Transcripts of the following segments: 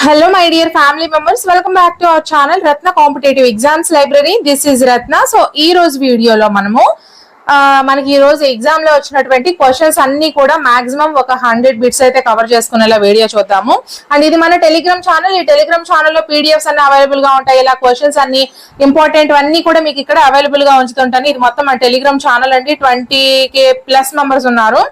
Hello my dear family members welcome back to our channel Ratna competitive exams library this is Ratna so ఈ రోజు వీడియోలో మనము మనకి ఈ రోజు ఎగ్జామ్లో వచ్చినటువంటి క్వశ్చన్స్ అన్ని కూడా మాక్సిమం ఒక హండ్రెడ్ బిట్స్ అయితే కవర్ చేసుకునేలా వీడియో చూద్దాము. అండ్ ఇది మన టెలిగ్రామ్ ఛానల్ ఈ టెలిగ్రామ్ ఛానల్లో పీడిఎఫ్స్ అన్ని అవైలబుల్గా ఉంటాయి. ఇలా క్వశ్చన్స్ అన్ని ఇంపార్టెంట్ అన్ని కూడా మీకు ఇక్కడ అవైలబుల్గా ఉంచుతుంటాను. ఇది మొత్తం మన టెలిగ్రామ్ ఛానల్ అండి. ట్వంటీ కే ప్లస్ మెంబర్స్ ఉన్నారు.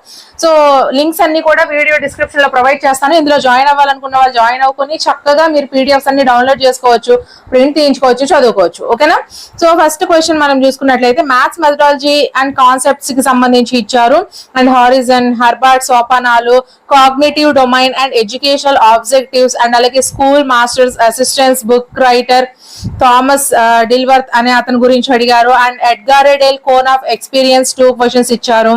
సో లింక్స్ అన్ని కూడా వీడియో డిస్క్రిప్షన్లో ప్రొవైడ్ చేస్తాను. ఇందులో జాయిన్ అవ్వాలనుకున్న వాళ్ళు జాయిన్ అవ్వుకొని చక్కగా మీరు పీడిఎఫ్స్ అన్ని డౌన్లోడ్ చేసుకోవచ్చు ప్రింట్ తీయించుకోవచ్చు చదువుకోవచ్చు. ఓకేనా సో ఫస్ట్ క్వశ్చన్ మనం చూసుకున్నట్లయితే మ్యాథ్స్ మెథడాలజీ అండ్ కాన్సెప్ట్స్కి సంబంధించి ఇచ్చారు. And horizon Herbart సోపానాలు cognitive domain and educational objectives and అలాగే school masters assistants book writer Thomas Dilworth అనే అతని గురించి అడిగారు. And Edgar Dale cone of experience two questions ఇచ్చారు.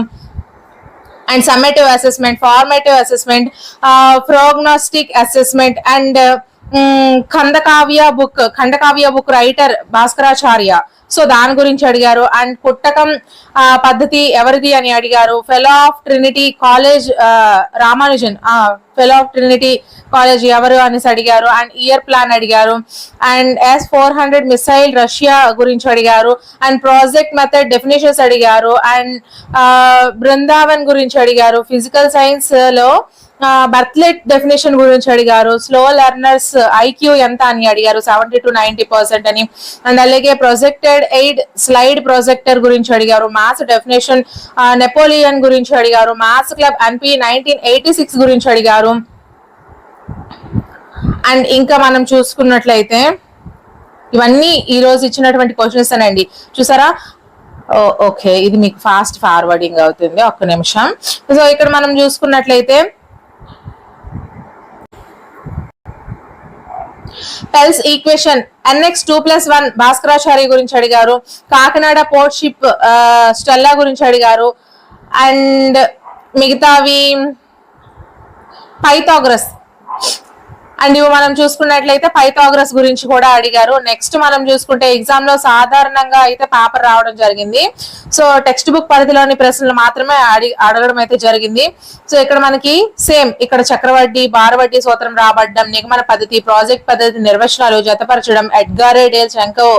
And summative assessment formative assessment prognostic assessment and ఖండకావ్య book ఖండకావ్య book writer Bhaskaracharya. So దాని గురించి అడిగారు. అండ్ పుట్టకం పద్ధతి ఎవరిది అని అడిగారు. Fellow of Trinity College Ramanujan fellow of Trinity College ఎవరు అనేసి అడిగారు. అండ్ ఇయర్ ప్లాన్ అడిగారు. And S four hundred missile Russia గురించి అడిగారు. అండ్ ప్రాజెక్ట్ మెథడ్ డెఫినేషన్స్ అడిగారు. అండ్ బృందావన్ uh, గురించి అడిగారు. ఫిజికల్ సైన్స్లో uh, బర్త్లెట్ డెఫినేషన్ గురించి అడిగారు. స్లో లెర్నర్స్ ఐక్యూ ఎంత అని అడిగారు. సెవెంటీ టు నైన్టీ పర్సెంట్ అని. అండ్ అలాగే ప్రొజెక్టెడ్ ఎయిడ్ స్లైడ్ ప్రొజెక్టర్ గురించి అడిగారు. మ్యాథ్స్ డెఫినేషన్ నెపోలియన్ గురించి అడిగారు. Maths club NP nineteen eighty six గురించి అడిగారు. అండ్ ఇంకా మనం చూసుకున్నట్లయితే ఇవన్నీ ఈ రోజు ఇచ్చినటువంటి క్వశ్చన్స్ అండి చూసారా? ఓకే. ఇది మీకు ఫాస్ట్ ఫార్వర్డింగ్ అవుతుంది. ఒక్క నిమిషం. సో ఇక్కడ మనం చూసుకున్నట్లయితే Pell's equation NX two plus one Bhaskarachari గురించి అడిగారు. కాకినాడ పోర్ట్ షిప్ స్టెల్లా గురించి అడిగారు. అండ్ మిగతావి పైథాగ్రస్. అండ్ ఇవి మనం చూసుకున్నట్లయితే పైథాగ్రస్ గురించి కూడా అడిగారు. నెక్స్ట్ మనం చూసుకుంటే ఎగ్జామ్లో సాధారణంగా అయితే పేపర్ రావడం జరిగింది. సో టెక్స్ట్ బుక్ పరిధిలోని ప్రశ్నలు మాత్రమే అడి అడగడం అయితే జరిగింది. సో ఇక్కడ మనకి సేమ్ ఇక్కడ చక్రవడ్డీ బారవడ్డీ సూత్రం రాబడ్డం నిగమన పద్ధతి ప్రాజెక్ట్ పద్ధతి నిర్వచనాలు జతపరచడం ఎడ్గారే డేల్ శంకో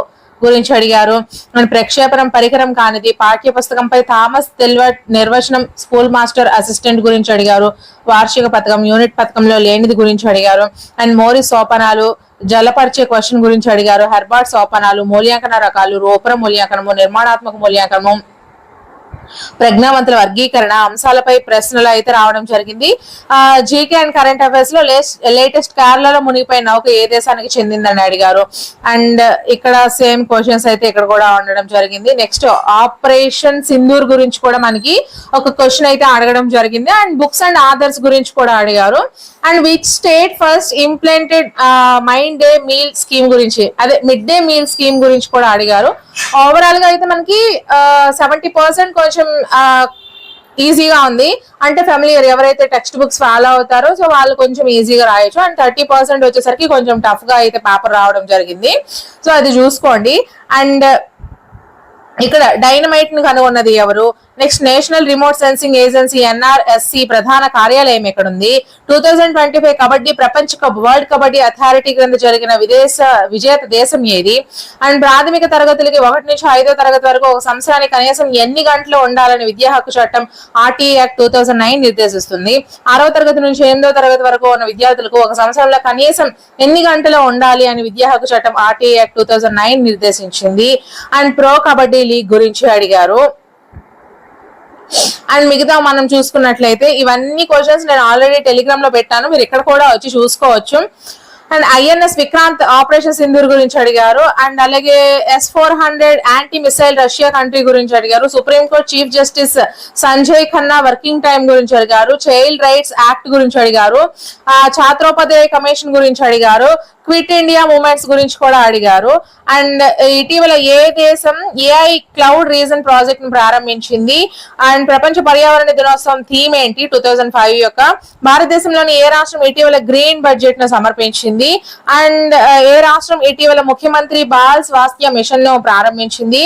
గురించి అడిగారు. అండ్ ప్రక్షేపణం పరికరం కానిది పాఠ్య పుస్తకంపై థామస్ తెల్వట్ నిర్వచనం స్కూల్ మాస్టర్ అసిస్టెంట్ గురించి అడిగారు. వార్షిక పథకం యూనిట్ పథకంలో లేనిది గురించి అడిగారు. అండ్ మోరి సోపనాలు జలపరిచే క్వశ్చన్ గురించి అడిగారు. హెర్బార్ట్ సోపనాలు మూల్యాంకన రకాలు రూపర మూల్యాంకనము నిర్మాణాత్మక మూల్యాంకనము ప్రజ్ఞావంతుల వర్గీకరణ అంశాలపై ప్రశ్నలు అయితే రావడం జరిగింది. ఆ జీకే అండ్ కరెంట్ అఫైర్స్లో లేటెస్ట్ కేరళలో మునిగిపోయిన నౌక ఏ దేశానికి చెందిందని అడిగారు. అండ్ ఇక్కడ సేమ్ క్వశ్చన్స్ అయితే ఇక్కడ కూడా ఉండడం జరిగింది. నెక్స్ట్ ఆపరేషన్ సింధూర్ గురించి కూడా మనకి ఒక క్వశ్చన్ అయితే అడగడం జరిగింది. అండ్ బుక్స్ అండ్ ఆథర్స్ గురించి కూడా అడిగారు. And which state first implanted mid day meal scheme గురించి అదే మిడ్ డే మీల్ స్కీమ్ గురించి కూడా అడిగారు. ఓవరాల్గా అయితే మనకి సెవెంటీ పర్సెంట్ కొంచెం ఈజీగా ఉంది. అంటే ఫెమిలియర్ ఎవరైతే టెక్స్ట్ బుక్స్ ఫాలో అవుతారో సో వాళ్ళు కొంచెం ఈజీగా రాయొచ్చు. అండ్ థర్టీ పర్సెంట్ వచ్చేసరికి కొంచెం టఫ్గా అయితే పేపర్ రావడం జరిగింది. సో అది చూసుకోండి. అండ్ ఇక్కడ డైనమైట్ను కనుగొన్నది ఎవరు? Next national remote sensing agency NRSC ప్రధాన కార్యాలయం ఎక్కడుంది? Two thousand twenty five kabaddi ప్రపంచ కప్ వరల్డ్ కబడ్డీ అథారిటీ క్రింద జరిగిన విదేశ విజేత దేశం ఏది? అండ్ ప్రాథమిక తరగతులకి ఒకటి నుంచి ఐదో తరగతి వరకు ఒక సంవత్సరానికి కనీసం ఎన్ని గంటలు ఉండాలని విద్యా హక్కు చట్టం RTA act two thousand nine నిర్దేశిస్తుంది. ఆరో తరగతి నుంచి ఎనిమిదో తరగతి వరకు ఉన్న విద్యార్థులకు ఒక సంవత్సరంలో కనీసం ఎన్ని గంటలు ఉండాలి అని విద్యా హక్కు చట్టం RTA act two thousand nine నిర్దేశించింది. And pro kabaddi league గురించి అడిగారు. అండ్ మిగతా మనం చూసుకున్నట్లయితే ఇవన్నీ క్వశ్చన్స్ నేను ఆల్రెడీ టెలిగ్రామ్లో పెట్టాను. మీరు ఇక్కడ కూడా వచ్చి చూసుకోవచ్చు. And INS Vikrant operation Sindoor గురించి అడిగారు. అండ్ అలాగే S four hundred anti missile Russia country గురించి అడిగారు. Supreme Court chief justice Sanjay Khanna working time గురించి అడిగారు. చైల్డ్ రైట్స్ యాక్ట్ గురించి అడిగారు. ఆ ఛాత్రోపాధ్యాయ కమిషన్ గురించి అడిగారు. క్విట్ ఇండియా మూమెంట్స్ గురించి కూడా అడిగారు. అండ్ ఇటీవల ఏ దేశం ఏఐ క్లౌడ్ రీజన్ ప్రాజెక్ట్ను ప్రారంభించింది? అండ్ ప్రపంచ పర్యావరణ దినోత్సవం థీమ్ ఏంటి? టూ థౌజండ్ ఫైవ్ యొక్క భారతదేశంలోని ఏ రాష్ట్రం ఇటీవల గ్రీన్ బడ్జెట్ను సమర్పించింది? అండ్ ఏ రాష్ట్రం ఇటీవల ముఖ్యమంత్రి బాల్ స్వాస్థ్య మిషన్ను ప్రారంభించింది.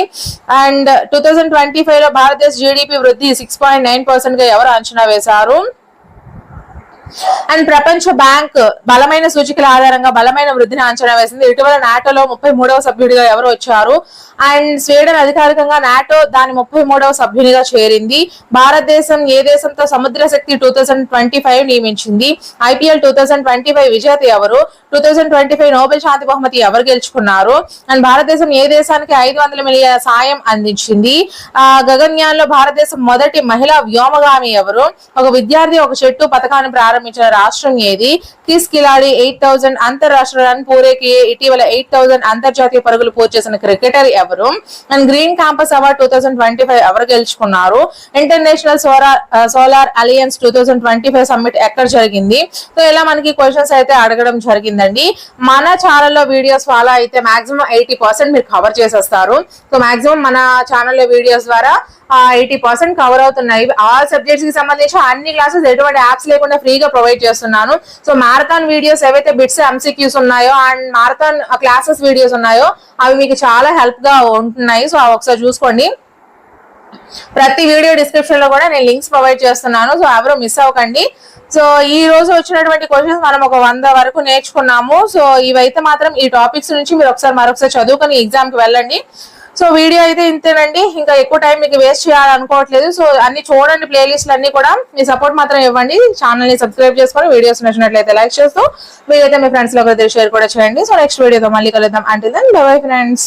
అండ్ టూ థౌజండ్ ట్వంటీ ఫైవ్లో భారతదేశ జీడిపి వృద్ధి సిక్స్ పాయింట్ నైన్ పర్సెంట్గా ఎవరు అంచనా వేశారు? అండ్ ప్రపంచ బ్యాంక్ బలమైన సూచికల ఆధారంగా బలమైన వృద్ధిని అంచనా వేసింది. ఇటీవల నాటోలో ముప్పై మూడవ సభ్యుడిగా ఎవరు వచ్చారు? అండ్ స్వీడన్ అధికారికంగా నాటో దాని ముప్పై మూడవ సభ్యునిగా చేరింది. భారతదేశం ఏ దేశంతో Samudra Shakti two thousand twenty five నియమించింది? IPL two thousand twenty five విజేత ఎవరు? Two thousand twenty five Nobel శాంతి బహుమతి ఎవరు గెలుచుకున్నారు? అండ్ భారతదేశం ఏ దేశానికి ఐదు వందల మిలియన్ సాయం అందించింది? ఆ గగన్యాన్లో భారతదేశం మొదటి మహిళా వ్యోమగామి ఎవరు? ఒక విద్యార్థి ఒక చెట్టు పథకాన్ని ప్రారంభించిన రాష్ట్రం ఏది? కిస్ కిలాడి ఎయిట్ థౌసండ్ అంతర్రాష్ట్ర రన్ పూరేకి ఇటీవల ఎయిట్ థౌసండ్ అంతర్జాతీయ పరుగులు పూర్తి చేసిన క్రికెటర్ ఎవరు? And green campus award two thousand twenty five ఎవరు గెలుచుకున్నారు? International solar solar alliance two thousand twenty five summit ఎక్కడ జరిగింది? సో ఇలా మనకి క్వశ్చన్స్ అయితే అడగడం జరిగిందండి. మన ఛానల్లో వీడియోస్ ఫాలో అయితే మాక్సిమం ఎయిటీ పర్సెంట్ మీరు కవర్ చేసేస్తారు. సో మాక్సిమం మన ఛానల్లో వీడియోస్ ద్వారా ఎయిటీ పర్సెంట్ కవర్ అవుతున్నాయి. ఆల్ సబ్జెక్ట్స్కి సంబంధించి అన్ని క్లాసెస్ ఎటువంటి యాప్స్ లేకుండా ఫ్రీగా ప్రొవైడ్ చేస్తున్నాను. సో మారథాన్ వీడియోస్ ఏవైతే బిట్స్ ఎంసీక్యూస్ ఉన్నాయో అండ్ మారథాన్ క్లాసెస్ వీడియోస్ ఉన్నాయో అవి మీకు చాలా హెల్ప్గా ఉంటున్నాయి. సో అవి ఒకసారి చూసుకోండి. ప్రతి వీడియో డిస్క్రిప్షన్లో కూడా నేను లింక్స్ ప్రొవైడ్ చేస్తున్నాను. సో ఎవరు మిస్ అవ్వకండి. సో ఈ రోజు వచ్చినటువంటి క్వశ్చన్స్ మనం ఒక వంద వరకు నేర్చుకున్నాము. సో ఇవైతే మాత్రం ఈ టాపిక్స్ నుంచి మీరు ఒకసారి మరొకసారి చదువుకొని ఎగ్జామ్కి వెళ్ళండి. సో వీడియో అయితే ఇంతేనండి. ఇంకా ఎక్కువ టైం మీకు వేస్ట్ చేయాలనుకోవట్లేదు. సో అన్ని చూడండి ప్లేలిస్ట్లు అన్ని కూడా. మీ సపోర్ట్ మాత్రం ఇవ్వండి. ఛానల్ని సబ్స్క్రైబ్ చేసుకొని వీడియోస్ నచ్చినట్లయితే లైక్ చేస్తూ మీరైతే మీ ఫ్రెండ్స్లో షేర్ కూడా చేయండి. సో నెక్స్ట్ వీడియోతో మళ్ళీ కలుద్దాం. అంటే దెన్ బై ఫ్రెండ్స్